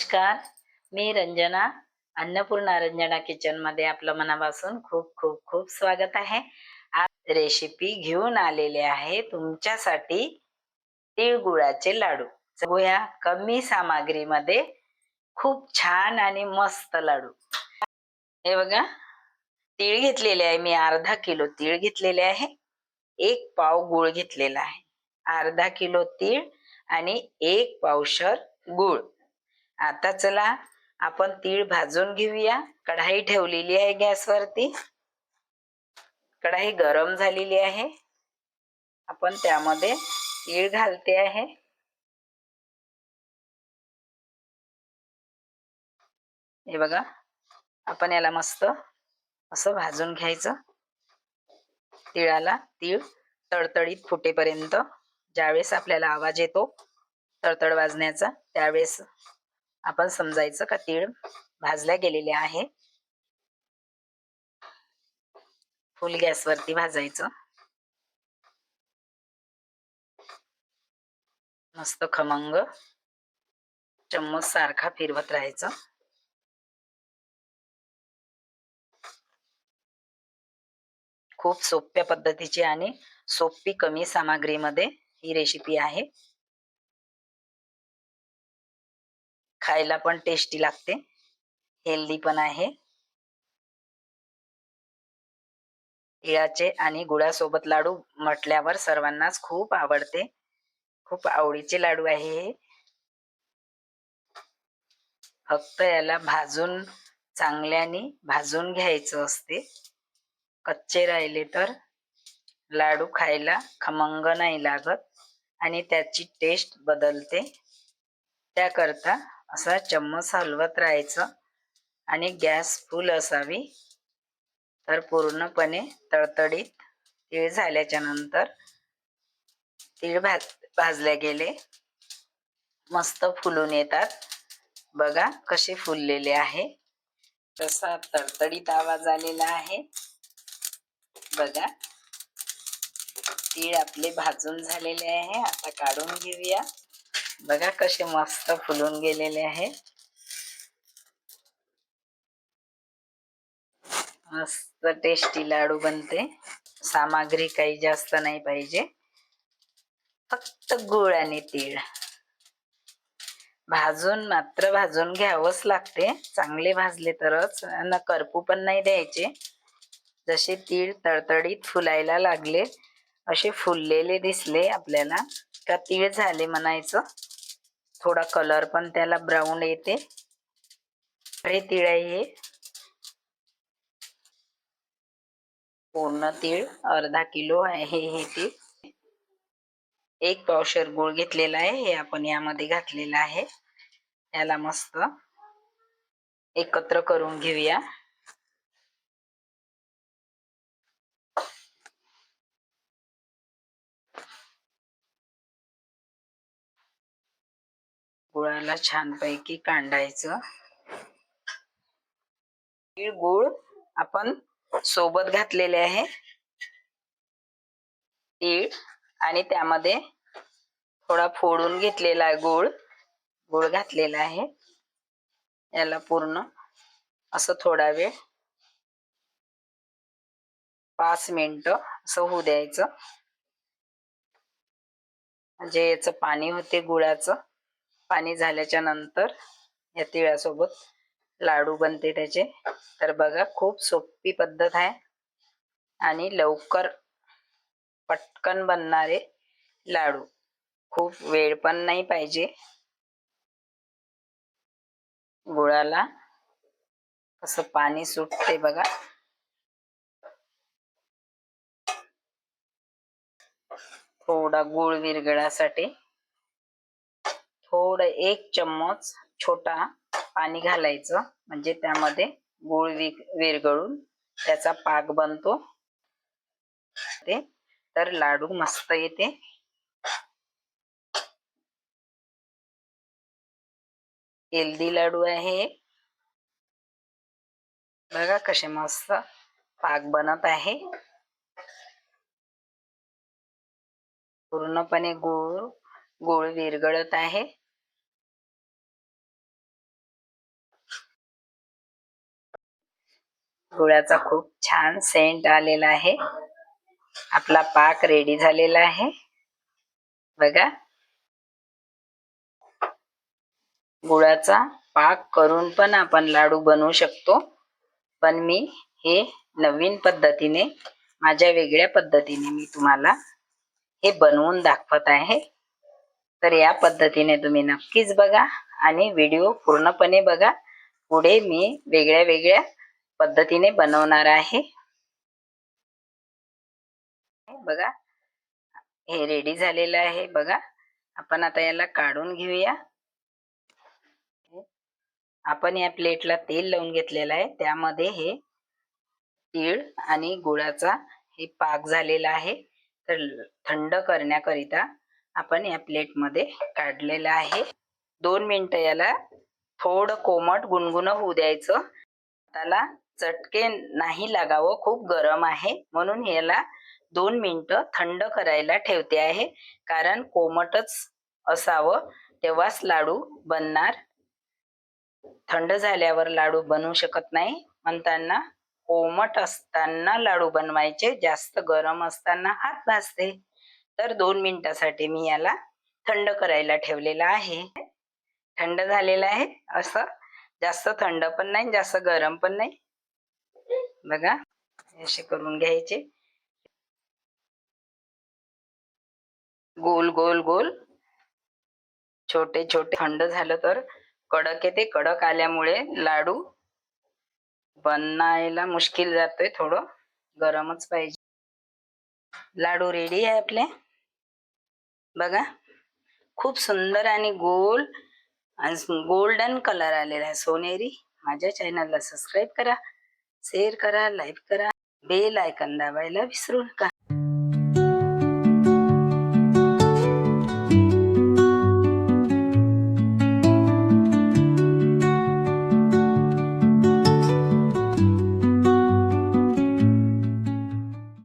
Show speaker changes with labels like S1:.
S1: नमस्कार. मी रंजना अन्नपूर्णा रंजना किचनमध्ये आपलं मनापासून खूप खूप खूप स्वागत आहे. आज रेसिपी घेऊन आलेले आहे तुमच्यासाठी तिळगुळाचे लाडू. बघूया कमी सामग्रीमध्ये खूप छान आणि मस्त लाडू. हे बघा तीळ घेतलेले आहे मी अर्धा किलो तीळ घेतलेले आहे. एक पाव गुळ घेतलेला आहे. अर्धा किलो तीळ आणि एक पावशर गुळ. आता चला आपण तीळ भाजून घेऊया. कढाई ठेवलेली आहे गॅसवरती. कढाई गरम झालेली आहे. आपण त्यामध्ये तीळ घालते आहे. हे बघा आपण याला मस्त असं भाजून घ्यायचं. तिळाला तीळ तडतडीत फुटेपर्यंत ज्यावेळेस आपल्याला आवाज येतो तडतड वाजण्याचा त्यावेळेस आपण समजायचं का? तीळ भाजल्या गेलेले आहे. फुल गॅसवरती भाजायचं. मस्त खमंग. चम्मच सारखा फिरवत राहायचं. खूप सोप्या पद्धतीची आणि सोपी कमी सामग्रीमध्ये ही रेसिपी आहे. खायला पण टेस्टी लागते. हेल्दी पण आहे. तिळाचे आणि गुळासोबत लाडू म्हटल्यावर सर्वांनाच खूप आवडते. खूप आवडीचे लाडू आहे हे. फक्त याला भाजून चांगल्याने भाजून घ्यायचं असते. कच्चे राहिले तर लाडू खायला खमंग नाही लागत आणि त्याची टेस्ट बदलते. त्याकरता असा चम्मच हलवत राहायचं आणि गॅस फुल असावी. तर पूर्णपणे तळतडीत तीळ झाल्याच्यानंतर तीळ भाज भाजले गेले. मस्त फुलून येतात. बघा कसे फुललेले आहे. तसा तडतडीत आवाज आलेला आहे. बघा. तीळ आपले भाजून झालेले आहे. आता काढून घेऊया. बघा कसे मस्त फुलून गेलेले आहे. मस्त टेस्टी लाडू बनते. सामग्री काही जास्त नाही पाहिजे. फक्त गुळ आणि तीळ. भाजून मात्र भाजून घ्यावंच लागते. चांगले भाजले तरच. न करपू पण नाही द्यायचे. जसे तीळ तडतडीत फुलायला लागले असे फुललेले दिसले आपल्याला. का तीळ झाले म्हणायचं. थोडा कलर पण त्याला ब्राऊन येते. हे तीळ आहे हे. पूर्ण तीळ अर्धा किलो आहे हे तीळ. एक पावशर गुळ घेतलेला आहे. हे आपण यामध्ये घातलेलं आहे. याला मस्त एकत्र करून घेऊया. गुळाला छानपैकी कांडायचं. गुळ आपण सोबत घातलेले आहे. तीळ आणि त्यामध्ये थोडा फोडून घेतलेला आहे गुळ गुळ घातलेला आहे. याला पूर्ण असं थोडा वेळ पाच मिनिट असं होऊ द्यायचं. म्हणजे याचं पाणी होते गुळाचं. पाणी झाल्याच्यानंतर या तिळासोबत लाडू बनते त्याचे. तर बघा खूप सोपी पद्धत आहे. आणि लवकर पटकन बनणारे लाडू. खूप वेळ पण नाही पाहिजे. गुळाला कसं पाणी सुटते बघा. थोडा गुळ विरगळासाठी थोडं एक चम्मच छोटा पाणी घालायचं. म्हणजे त्यामध्ये गुळ विरगळून त्याचा पाक बनतो. ते तर लाडू मस्त येते. हेल्दी लाडू आहे. बघा कसे मस्त पाक बनत आहे. पूर्णपणे गुळ गुळ विरगळत आहे. गुळाचा खूप छान सेंट आलेला आहे. आपला पाक रेडी झालेला आहे. बघा. गुळाचा पाक करून पण आपण लाडू बनवू शकतो. पण मी हे नवीन पद्धतीने माझ्या वेगळ्या पद्धतीने मी तुम्हाला हे बनवून दाखवत आहे. तर या पद्धतीने तुम्ही नक्कीच बघा आणि व्हिडिओ पूर्णपणे बघा. पुढे मी वेगळ्या वेगळ्या पद्धतीने बनवणार आहे. बघा हे रेडी झालेलं आहे. बघा आपण आता याला काढून घेऊया. आपण या प्लेटला तेल लावून घेतलेलं आहे. त्यामध्ये हे तीळ आणि गुळाचा हे पाक झालेला आहे. तर थंड करण्याकरिता आपण या प्लेटमध्ये काढलेलं आहे. दोन मिनिटं याला थोडं कोमट गुणगुण होऊ द्यायचं. त्याला चटके नाही लागावं खूप गरम आहे. म्हणून याला दोन मिनटं थंड करायला ठेवते आहे. कारण कोमटच असावं तेव्हाच लाडू बनणार. थंड झाल्यावर लाडू बनवू शकत नाही. म्हणताना कोमट असताना लाडू बनवायचे जास्त गरम असताना हात भाजते. तर दोन मिनिटासाठी मी याला थंड करायला ठेवलेला आहे. थंड झालेलं आहे असं. जास्त थंड पण नाही जास्त गरम पण नाही. बघा असे करून घ्यायचे. गोल गोल गोल. छोटे छोटे. थंड झालं तर कडक येते. कडक आल्यामुळे लाडू बनायला मुश्किल जातोय थोडं. गरमच पाहिजे. लाडू रेडी आहे आपले? बघा. खूप सुंदर आणि गोल आणि गोल्डन कलर आलेला आहे. सोनेरी माझ्या चॅनलला सबस्क्राईब करा. शेअर करा लाईक करा बेल आयकन दाबायला विसरू नका.